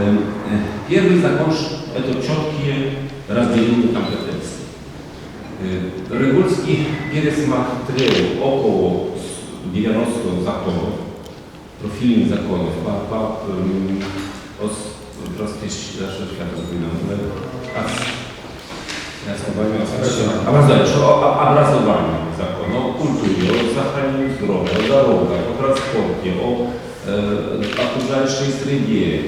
Эм, э, Первый закон – это четкие разделения компетенций. Э, Регульский пересмотрел около 90 законов, профильных законов, по, по, эм, os- простейших, даже как это напоминаю, от- я вспомнил, образование, что о- образование закон, о культуре, о сохранении здоровья, о дорогах, о транспорте, о э, окружающей среде, э,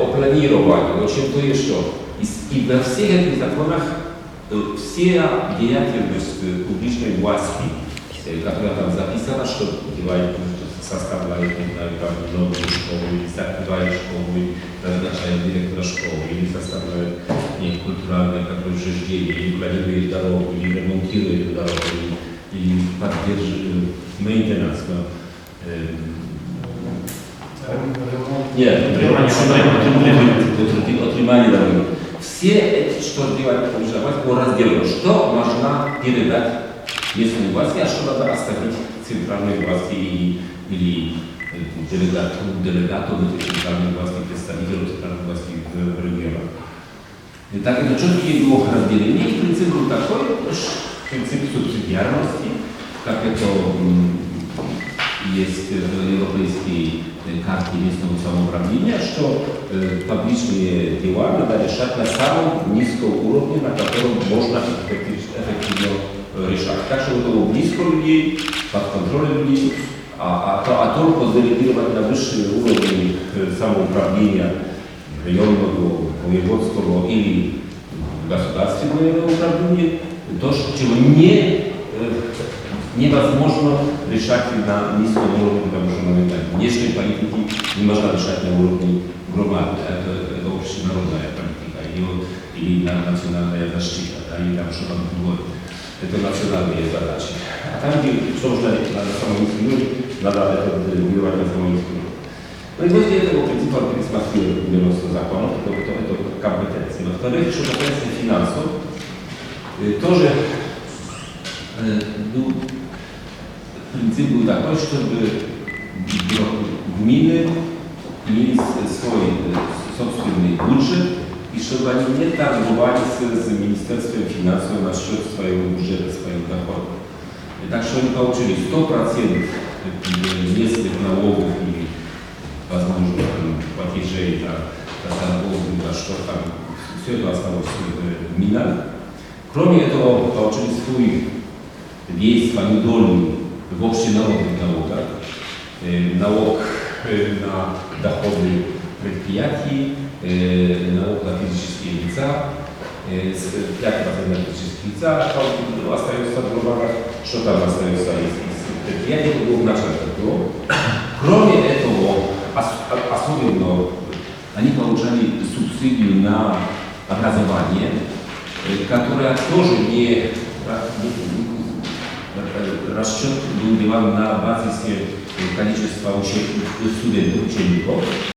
о планировании, о чем-то еще. И, с- и во всех этих законах э, вся деятельность э, публичной власти, э, которая там записана, что делает, что составляет, не знаю, там, новую школу, или закрывает школу, назначает директора школы, или составляет не, культуральное какое учреждение, или планирует дорогу, или ремонтирует эту дорогу, или, или поддерживает maintenance, no, эм, нет, Утримання, утримание, утримание дороги. Все эти, что делать публичная власть, по разделу, что можно передать местной власти, а что надо оставить центральной власти или, или э, делегату, делегату этой центральной власти, представителю центральной власти в, в регионах. И так это четкие его разделения. И принцип был такой, ш- принцип субсидиарности, как это м, есть в европейской э, карте местного самоуправления, что э, публичные дела надо решать на самом низком уровне, на котором можно эффектив- эффективно э, решать. Так что это было близко людей, под контролем людей, а, а, то- а только делегировать на высшие уровни э, самоуправления районного, воеводского или государственного управления, то, что- чего не, Nie można ryszaki na niskomurowym zaburzonym terenie. Niższej polityki nie można ryszać na urobni gromady, a to oczywiście narodowa polityka tak? i, i na nacjonalna zaszczyta, a tak? i tam trzeba dwoje. To nacjonalne jest zadać. A tam, gdzie są źle dla samoistych ludzi, nadane to wpływa na samoistych ludzi. No i właśnie tego pryncypa, który jest masuje biorąco zakonu, to, to, to kompetencje. No wtorek, finansów, y, to, że y, był э, был, принцип был такой, чтобы гро- гмины имели с- свой э, собственный бюджет, и чтобы они не торговались с Министерством финансов насчет своего бюджета, своих доходов. И так что они получили 100% местных налогов и возможно, там, платежей за, за торговлю, за что там, все это осталось в минах. Кроме этого, получили свой весь свою долю в общенародных налогах. Э, налог э, на доходы предприятий, э, налог на физические лица, э, с- 5% на физические лица, что ну, остается в глобалах, что там остается из, из предприятий, это было вначале так было. Кроме этого, ос- а- особенно они получали субсидию на образование, э, которая тоже не, ра- не- не- расчет был делан на базисе количества учеб- студентов, учеников,